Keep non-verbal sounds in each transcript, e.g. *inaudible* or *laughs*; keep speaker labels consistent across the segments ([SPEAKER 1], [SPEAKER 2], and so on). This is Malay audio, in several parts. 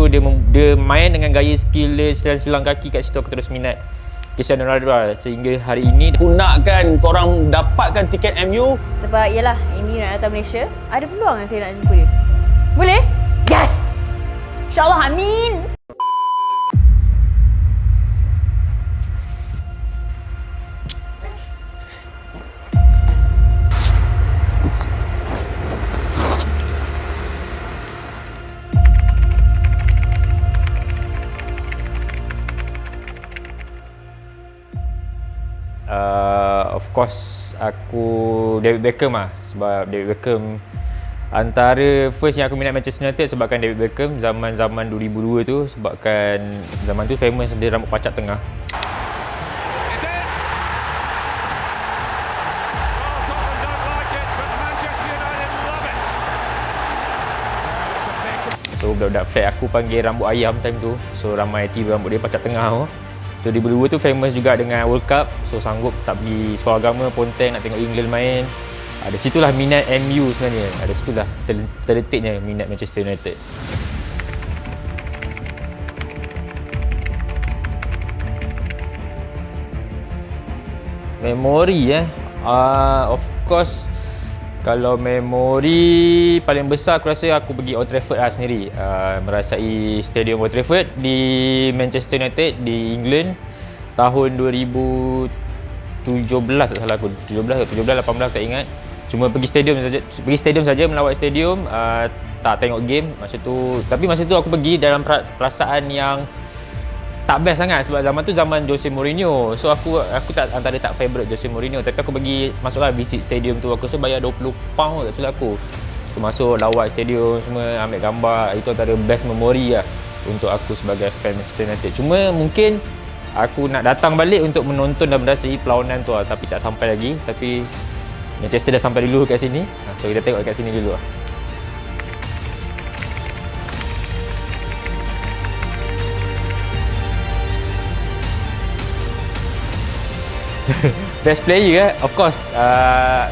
[SPEAKER 1] situ dia dia main dengan gaya skillless dan silang kaki kat situ aku terus minat Cristiano Ronaldo lah. sehingga hari ini
[SPEAKER 2] Aku nakkan korang dapatkan tiket MU
[SPEAKER 3] Sebab yalah, MU nak datang Malaysia. Ada peluang kan saya nak jumpa dia? Boleh? Yes! InsyaAllah, amin!
[SPEAKER 1] Course aku David Beckham lah. Sebab David Beckham antara first yang aku minat Manchester United sebabkan David Beckham zaman-zaman 2002 tu sebabkan zaman tu famous dia rambut pacak tengah. So budak-budak flat aku panggil rambut ayam time tu. So ramai tiba rambut dia pacak tengah tu so 2002 tu famous juga dengan World Cup. So sanggup tak pergi sekolah agama Ponteng nak tengok England main. Ada situlah minat MU sebenarnya. Ada situlah ter- terletaknya minat Manchester United. Memori eh. Uh, Of course Kalau memori paling besar aku rasa aku pergi Old Trafford lah sendiri. Uh, Merasai Stadium Old Trafford di Manchester United di England Tahun 2017 tak salah aku. 17 atau 17 18 tak ingat. Cuma pergi stadium saja pergi stadium saja melawat stadium uh, tak tengok game masa tu. Tapi masa tu aku pergi dalam pera- perasaan yang tak best sangat sebab zaman tu zaman Jose Mourinho. So aku aku tak antara tak favourite Jose Mourinho tapi aku pergi masuklah visit stadium tu aku rasa bayar 20 pound tak silap aku. So masuk lawat stadium semua ambil gambar itu antara best memory lah untuk aku sebagai fan Manchester United. Cuma mungkin aku nak datang balik untuk menonton dan merasai perlawanan tu lah tapi tak sampai lagi tapi Manchester dah sampai dulu kat sini. Ha, So kita tengok kat sini dulu lah. *laughs* Best player eh? Of course uh,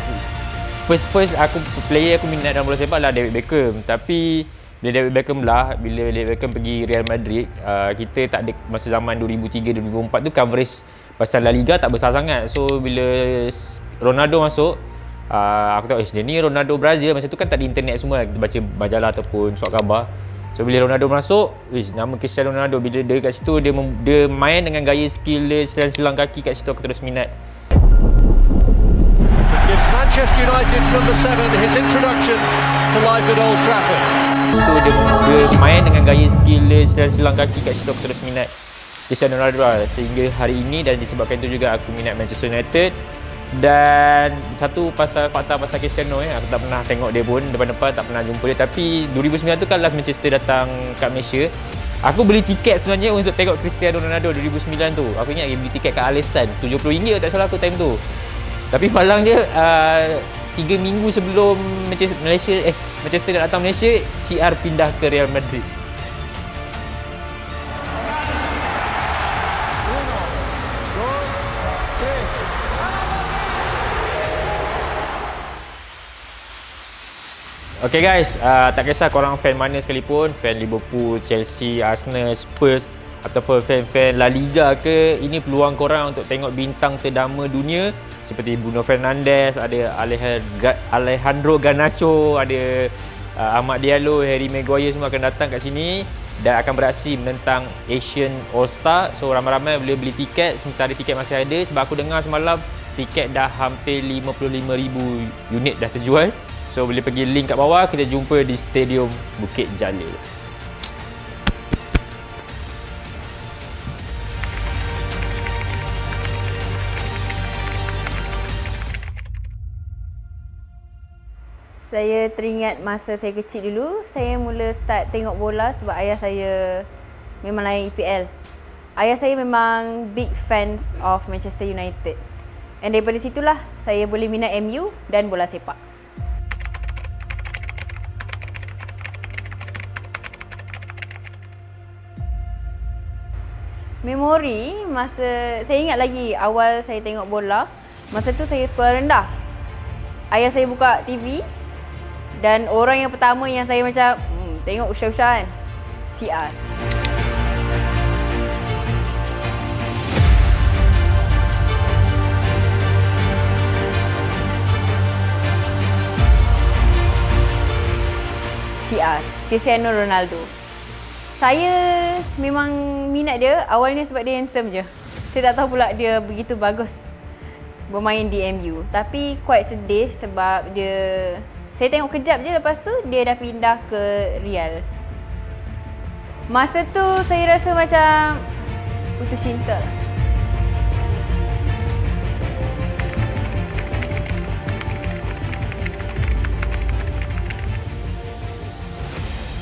[SPEAKER 1] First first aku player aku minat dalam bola sepak lah David Beckham. Tapi bila David Beckham lah Bila David Beckham pergi Real Madrid uh, Kita tak ada masa zaman 2003-2004 tu coverage Pasal La Liga tak besar sangat. So bila Ronaldo masuk uh, Aku tahu eh dia ni Ronaldo Brazil. Masa tu kan tak ada internet semua. Kita baca majalah ataupun surat khabar So bila Ronaldo masuk, wish, nama Cristiano Ronaldo bila dia kat situ dia mem- dia main dengan gaya skillless dan silang kaki kat situ aku terus minat.
[SPEAKER 4] gives Manchester United's number seven his introduction to life at Old Trafford.
[SPEAKER 1] Situ dia, dia main dengan gaya skillless dan silang kaki kat situ aku terus minat Cristiano Ronaldo lah. sehingga hari ini dan disebabkan itu juga aku minat Manchester United dan satu pasal fakta pasal Cristiano eh. Aku tak pernah tengok dia pun depan-depan tak pernah jumpa dia. Tapi 2009 tu kan last Manchester datang kat Malaysia. Aku beli tiket sebenarnya untuk tengok Cristiano Ronaldo 2009 tu. Aku ingat beli tiket kat Alisan RM70 tak salah aku time tu. Tapi *laughs* malang dia uh, 3 minggu sebelum Manchester Malaysia eh Manchester datang Malaysia CR pindah ke Real Madrid Okay guys, uh, tak kisah korang fan mana sekalipun, fan Liverpool, Chelsea, Arsenal, Spurs ataupun fan-fan La Liga ke, ini peluang korang untuk tengok bintang terdama dunia seperti Bruno Fernandes, ada Alejandro, Garnacho, ada uh, Ahmad Diallo, Harry Maguire semua akan datang kat sini dan akan beraksi menentang Asian All Star. So ramai-ramai boleh beli tiket sementara tiket masih ada sebab aku dengar semalam tiket dah hampir 55,000 unit dah terjual. So boleh pergi link kat bawah kita jumpa di Stadium Bukit Jalil.
[SPEAKER 3] Saya teringat masa saya kecil dulu, saya mula start tengok bola sebab ayah saya memang layan EPL. Ayah saya memang big fans of Manchester United. And daripada situlah saya boleh minat MU dan bola sepak. Memori masa saya ingat lagi awal saya tengok bola, masa tu saya sekolah rendah. Ayah saya buka TV dan orang yang pertama yang saya macam hmm, tengok Usha-Usha kan. CR. CR, Cristiano Ronaldo. Saya memang minat dia awalnya sebab dia handsome je. Saya tak tahu pula dia begitu bagus bermain di MU. Tapi quite sedih sebab dia saya tengok kejap je lepas tu dia dah pindah ke Real. Masa tu saya rasa macam putus cinta lah.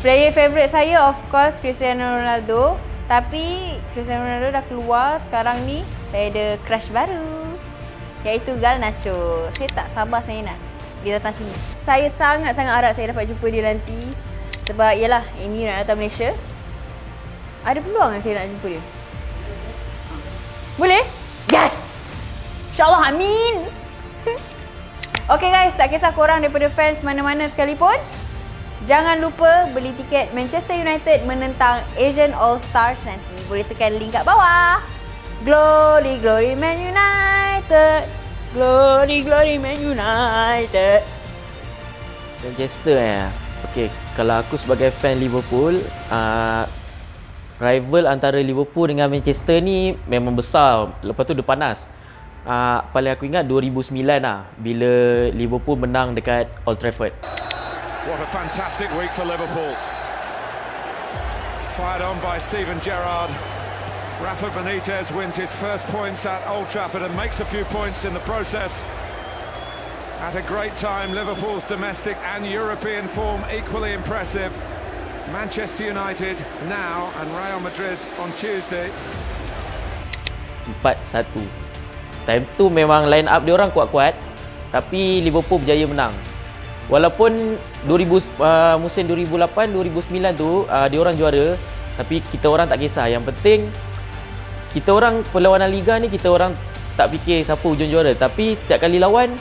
[SPEAKER 3] Player favourite saya of course Cristiano Ronaldo. Tapi Cristiano Ronaldo dah keluar sekarang ni saya ada crush baru iaitu Gal Nacho. Saya tak sabar saya nak dia datang sini. Saya sangat-sangat harap saya dapat jumpa dia nanti sebab yalah MU nak datang Malaysia. Ada peluang saya nak jumpa dia? Boleh? Yes! InsyaAllah amin! *laughs* okay guys, tak kisah korang daripada fans mana-mana sekalipun. Jangan lupa beli tiket Manchester United menentang Asian All Stars nanti. Boleh tekan link kat bawah. Glory, glory Man United. Glory, glory Man United.
[SPEAKER 5] Manchester eh. Okey, kalau aku sebagai fan Liverpool, uh, rival antara Liverpool dengan Manchester ni memang besar. Lepas tu dia panas. Uh, paling aku ingat 2009 lah bila Liverpool menang dekat Old Trafford.
[SPEAKER 6] What a fantastic week for Liverpool. Fired on by Steven Gerrard. Rafa Benitez wins his first points at Old Trafford and makes a few points in the process. At a great time, Liverpool's domestic and European form equally impressive. Manchester United now and Real Madrid on Tuesday.
[SPEAKER 5] 4-1. Time tu memang line up dia orang kuat-kuat tapi Liverpool berjaya menang. Walaupun 2000 uh, musim 2008 2009 tu uh, dia orang juara tapi kita orang tak kisah. Yang penting kita orang perlawanan liga ni kita orang tak fikir siapa hujung juara tapi setiap kali lawan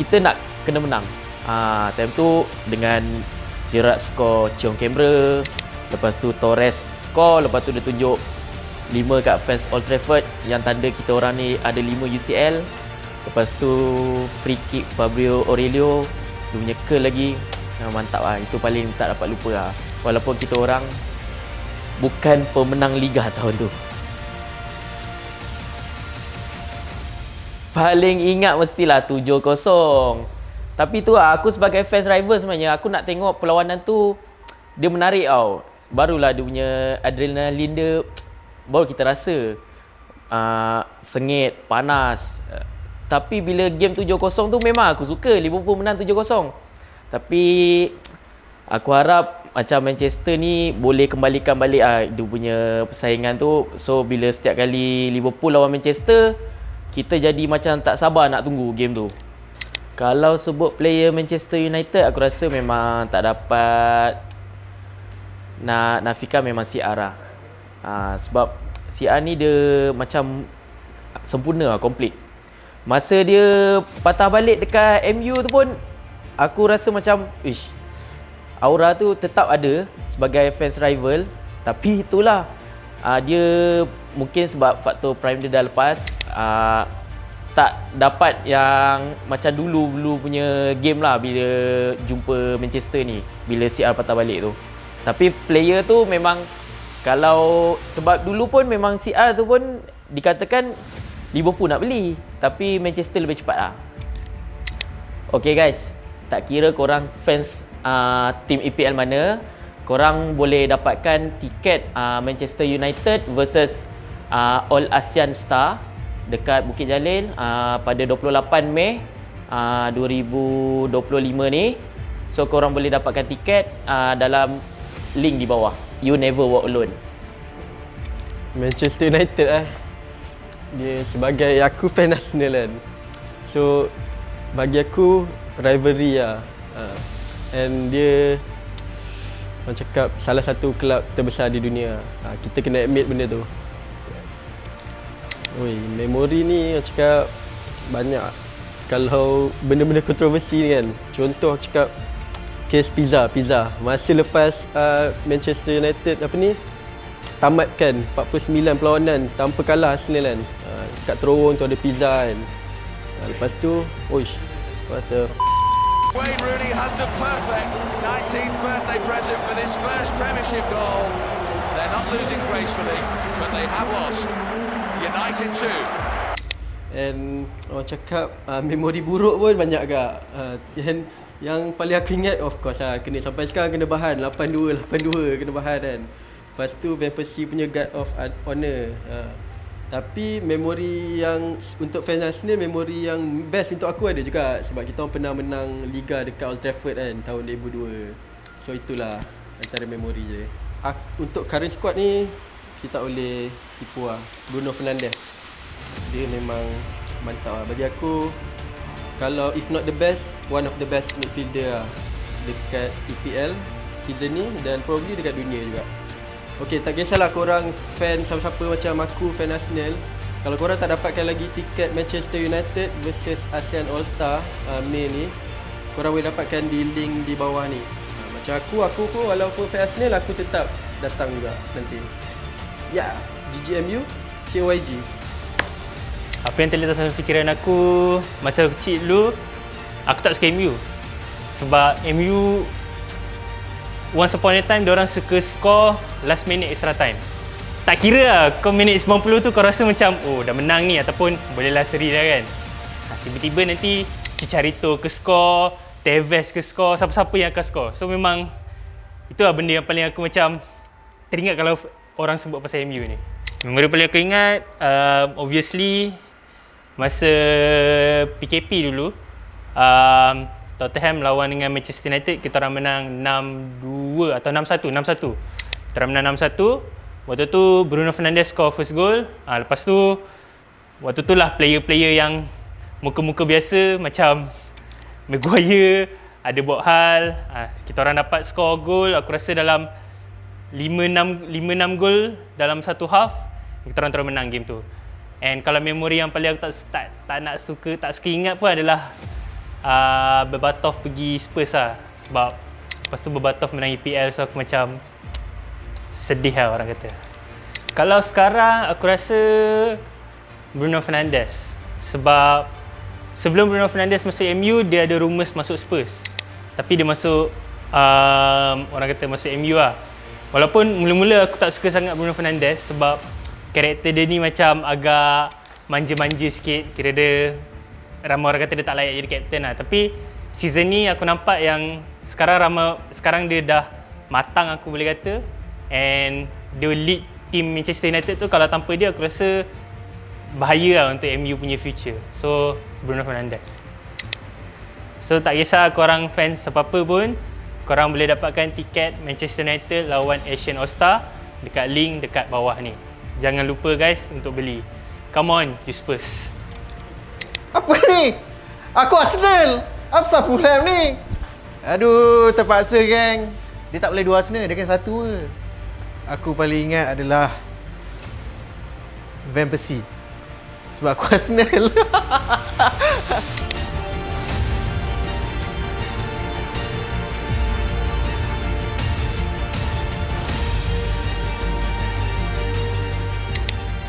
[SPEAKER 5] kita nak kena menang. Uh, time tu dengan Gerrard skor ciong kamera, lepas tu Torres skor, lepas tu dia tunjuk 5 kat fans Old Trafford yang tanda kita orang ni ada 5 UCL. Lepas tu free kick Fabio Aurelio dia punya curl lagi ah, mantap lah. Itu paling tak dapat lupa lah. Walaupun kita orang bukan pemenang liga *laughs* tahun tu. Paling ingat mestilah 7-0 tapi tu lah aku sebagai fans rival sebenarnya aku nak tengok perlawanan tu dia menarik tau. Barulah dia punya adrenalin dia baru kita rasa uh, sengit panas tapi bila game 7-0 tu memang aku suka Liverpool menang 7-0. Tapi aku harap macam Manchester ni boleh kembalikan balik ah dia punya persaingan tu. So bila setiap kali Liverpool lawan Manchester, kita jadi macam tak sabar nak tunggu game tu. Kalau sebut player Manchester United aku rasa memang tak dapat nak nafikan memang CR lah. Ha, sebab CR ni dia macam sempurna lah, complete. Masa dia patah balik dekat MU tu pun aku rasa macam ish aura tu tetap ada sebagai fans rival. Tapi itulah uh, dia mungkin sebab faktor prime dia dah lepas uh, tak dapat yang macam dulu dulu punya game lah bila jumpa Manchester ni bila CR patah balik tu. Tapi player tu memang kalau sebab dulu pun memang CR tu pun dikatakan Liverpool nak beli tapi Manchester lebih cepat lah. Okay guys. Tak kira korang fans uh, team EPL mana korang boleh dapatkan tiket uh, Manchester United versus uh, All ASEAN Star dekat Bukit Jalil uh, pada 28 Mei uh, 2025 ni. So korang boleh dapatkan tiket uh, dalam link di bawah. You Never Walk Alone.
[SPEAKER 7] Manchester United eh dia sebagai aku fan Arsenal kan. So bagi aku rivalry lah. Uh, and dia orang cakap salah satu kelab terbesar di dunia. Uh, kita kena admit benda tu. Oi, memori ni orang cakap banyak. Kalau benda-benda kontroversi ni kan. Contoh cakap case pizza, pizza. Masa lepas uh, Manchester United apa ni tamatkan 49 perlawanan tanpa kalah Arsenal kan. Kat terowong tu ada pizza kan. Uh, lepas tu, oish, what the
[SPEAKER 8] Wayne Rooney has the perfect 19th birthday present for this first Premiership goal. They're not losing gracefully, but they have lost. United 2.
[SPEAKER 7] And orang cakap uh, memori buruk pun banyak agak. Uh, yang, yang paling aku ingat of course lah kena sampai sekarang kena bahan 82 82 kena bahan kan. Lepas tu Van Persie punya guard of honor. Uh, tapi memori yang untuk fans Arsenal memori yang best untuk aku ada juga sebab kita pernah menang liga dekat Old Trafford kan tahun 2002. So itulah antara memori je. Untuk current squad ni kita tak boleh tipu lah. Bruno Fernandes dia memang mantap lah. Bagi aku kalau if not the best, one of the best midfielder lah dekat EPL season ni dan probably dekat dunia juga. Okay, tak kisahlah korang fan siapa-siapa macam aku fan Arsenal. Kalau korang tak dapatkan lagi tiket Manchester United versus ASEAN All-Star uh, Mei ni, korang boleh dapatkan di link di bawah ni. Uh, macam aku, aku pun walaupun fan Arsenal, aku tetap datang juga nanti. Ya, yeah, GGMU, CYG.
[SPEAKER 9] Apa yang terlintas dalam fikiran aku masa kecil dulu, aku tak suka MU. Sebab MU once upon a time orang suka score last minute extra time. Tak kira lah kau minit 90 tu kau rasa macam oh dah menang ni ataupun bolehlah seri dah kan. Ha, tiba-tiba nanti Chicharito ke score, Tevez ke score, siapa-siapa yang akan score. So memang itulah benda yang paling aku macam teringat kalau orang sebut pasal MU ni. Memori paling aku ingat uh, obviously masa PKP dulu um, Tottenham lawan dengan Manchester United kita orang menang 6-2 atau 6-1 6-1 kita orang menang 6-1 waktu tu Bruno Fernandes score first goal. Ha, lepas tu waktu tu lah player-player yang muka-muka biasa macam Maguire ada buat hal. Ha, kita orang dapat score goal. Aku rasa dalam 5-6 5-6 gol dalam satu half kita orang terus menang game tu. And kalau memori yang paling aku tak, tak, tak nak suka, tak suka ingat pun adalah uh, Berbatov pergi Spurs lah. Sebab lepas tu Berbatov menang EPL so aku macam sedih lah orang kata. Kalau sekarang aku rasa Bruno Fernandes. Sebab sebelum Bruno Fernandes masuk MU dia ada rumours masuk Spurs. Tapi dia masuk um, orang kata masuk MU lah. Walaupun mula-mula aku tak suka sangat Bruno Fernandes sebab karakter dia ni macam agak manja-manja sikit. Kira dia ramai orang kata dia tak layak jadi kapten lah. Tapi season ni aku nampak yang sekarang ramai sekarang dia dah matang aku boleh kata. And dia lead team Manchester United tu kalau tanpa dia aku rasa bahaya lah untuk MU punya future. So Bruno Fernandes. So tak kisah korang fans apa-apa pun korang boleh dapatkan tiket Manchester United lawan Asian All-Star dekat link dekat bawah ni. Jangan lupa guys untuk beli. Come on, you Spurs.
[SPEAKER 10] Apa ni? Aku Arsenal. Apa pasal Fulham ni? Aduh, terpaksa geng. Dia tak boleh dua Arsenal, dia kan satu je. Aku paling ingat adalah Van Persie. Sebab aku *laughs* Arsenal.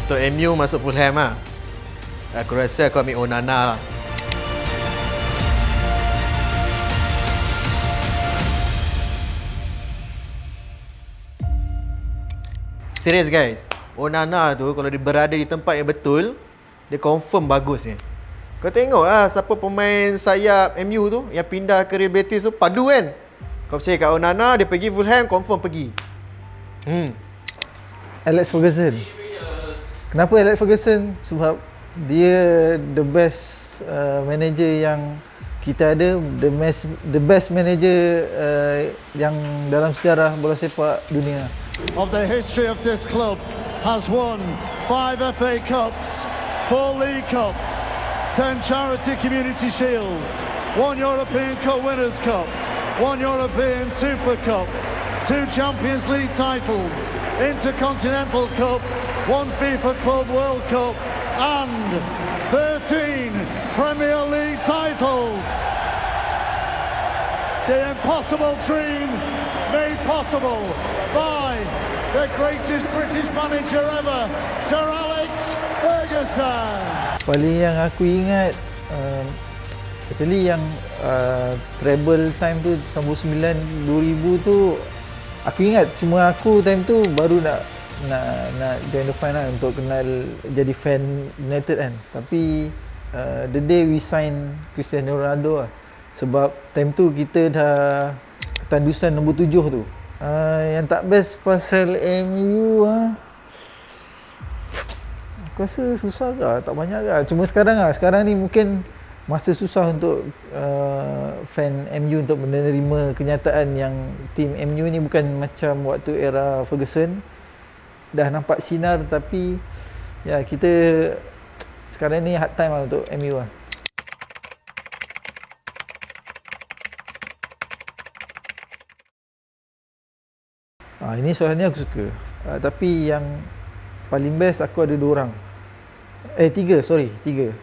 [SPEAKER 10] Untuk MU masuk Fulham lah. Aku rasa aku ambil Onana lah. Serius guys. Onana tu kalau dia berada di tempat yang betul, dia confirm bagus ni. Kau tengok lah siapa pemain sayap MU tu yang pindah ke Real Betis tu padu kan. Kau percaya kat Onana, dia pergi Fulham, confirm pergi. Hmm.
[SPEAKER 11] Alex Ferguson. Kenapa Alex Ferguson? Sebab dia the best uh, manager yang kita ada, the best the best manager uh, yang dalam sejarah bola sepak dunia.
[SPEAKER 12] Of the history of this club has won five FA Cups, four League Cups, ten Charity Community Shields, one European Cup Winners' Cup, one European Super Cup, two Champions League titles, Intercontinental Cup, one FIFA Club World Cup, and 13 Premier League titles. The impossible dream made possible by the greatest British manager ever, Sir Alex Ferguson.
[SPEAKER 11] Paling yang aku ingat um, Actually yang uh, treble time tu 99 2000 tu aku ingat cuma aku time tu baru nak nak nak join the fan lah untuk kenal jadi fan United kan. Tapi uh, the day we sign Cristiano Ronaldo lah. Sebab time tu kita dah ketandusan nombor tujuh tu. Uh, yang tak best pasal MU ah. Aku rasa susah ke? Tak banyak ke? Cuma sekarang lah. Sekarang ni mungkin masa susah untuk uh, fan MU untuk menerima kenyataan yang tim MU ni bukan macam waktu era Ferguson dah nampak sinar tapi ya kita sekarang ni hard time lah untuk MU lah. Ah ini soalan ni aku suka. Uh, tapi yang paling best aku ada dua orang. Eh tiga, sorry, tiga.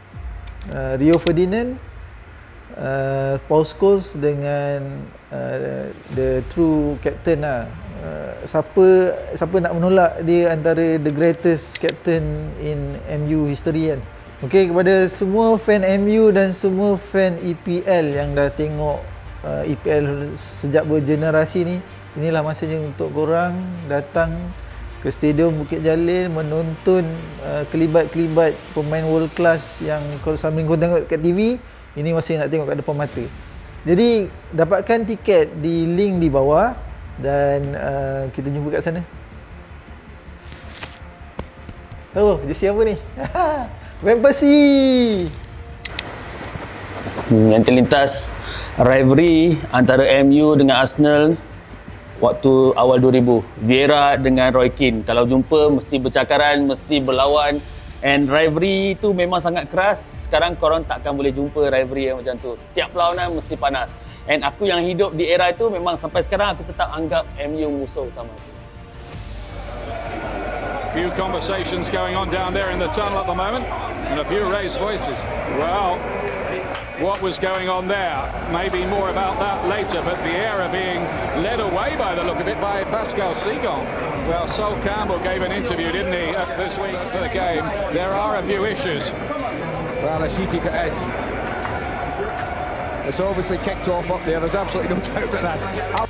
[SPEAKER 11] Uh, Rio Ferdinand, uh, Paul Scholes dengan uh, the true captain lah. Uh, siapa siapa nak menolak dia antara the greatest captain in MU history kan. Okey kepada semua fan MU dan semua fan EPL yang dah tengok uh, EPL sejak bergenerasi ni, inilah masanya untuk korang datang ke Stadium Bukit Jalil menonton uh, kelibat-kelibat pemain world class yang kalau sambil kau tengok kat TV, ini masih nak tengok kat depan mata. Jadi dapatkan tiket di link di bawah dan uh, kita jumpa kat sana. Oh, jersey apa ni? *laughs* Van Persie!
[SPEAKER 2] Hmm, Yang terlintas rivalry antara MU dengan Arsenal waktu awal 2000. Vieira dengan Roy Keane. Kalau jumpa mesti bercakaran, mesti berlawan. And rivalry tu memang sangat keras. Sekarang korang takkan boleh jumpa rivalry yang macam tu. Setiap perlawanan mesti panas. And aku yang hidup di era itu memang sampai sekarang aku tetap anggap MU musuh utama aku.
[SPEAKER 6] few conversations going on down there in the tunnel at the moment, and a few raised voices. Well, what was going on there? Maybe more about that later, but Vieira being led away by the look of it by Pascal Segon. Well, Sol Campbell gave an interview, didn't he, at this week's uh, game? There are a few issues.
[SPEAKER 13] Well, I see it as it's obviously kicked off up there. There's absolutely no *laughs* doubt about that.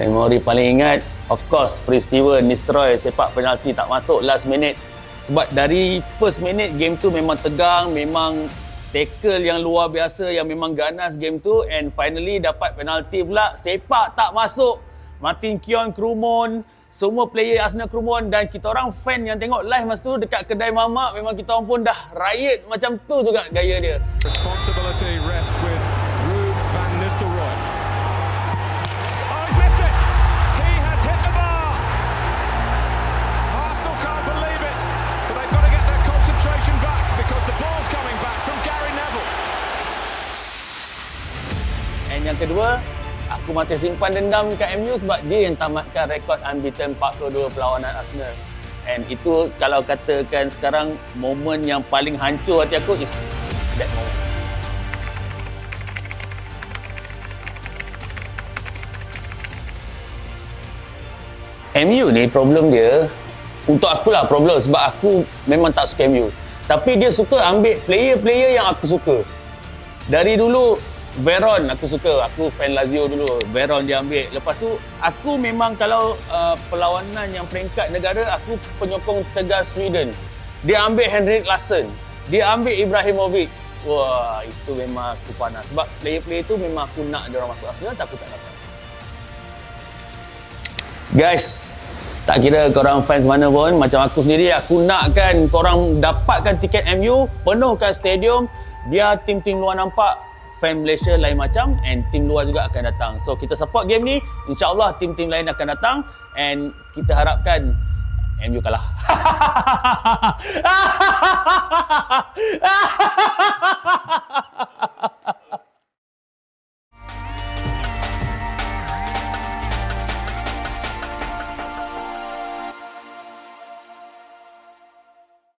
[SPEAKER 2] Memori paling ingat, of course, peristiwa Nistroy sepak penalti tak masuk last minute. Sebab dari first minute game tu memang tegang, memang tackle yang luar biasa yang memang ganas game tu and finally dapat penalti pula sepak tak masuk. Martin Keown Krumon, semua player Arsenal Krumon dan kita orang fan yang tengok live masa tu dekat kedai mamak memang kita orang pun dah riot macam tu juga gaya dia.
[SPEAKER 6] Responsibility rests with Rube van Nistelrooy. Oh, he's missed it! He has hit the bar! Arsenal can't believe it, but they've got to get their concentration back because the ball's coming back from Gary Neville.
[SPEAKER 2] And yang kedua, aku masih simpan dendam kat MU sebab dia yang tamatkan rekod unbeaten 42 perlawanan Arsenal. And itu kalau katakan sekarang momen yang paling hancur hati aku is that moment. MU ni problem dia untuk aku lah problem sebab aku memang tak suka MU. Tapi dia suka ambil player-player yang aku suka. Dari dulu Veron aku suka, aku fan Lazio dulu. Veron dia ambil. Lepas tu aku memang kalau uh, perlawanan yang peringkat negara aku penyokong tegar Sweden. Dia ambil Henrik Larsson. Dia ambil Ibrahimovic. Wah, itu memang aku panas. Sebab player-player tu memang aku nak dia orang masuk Arsenal tapi aku tak dapat. Guys, tak kira korang fans mana pun, macam aku sendiri, aku nakkan korang dapatkan tiket MU, penuhkan stadium, biar tim-tim luar nampak fan Malaysia lain macam and tim luar juga akan datang. So kita support game ni, insya-Allah tim-tim lain akan datang and kita harapkan MU kalah. *laughs*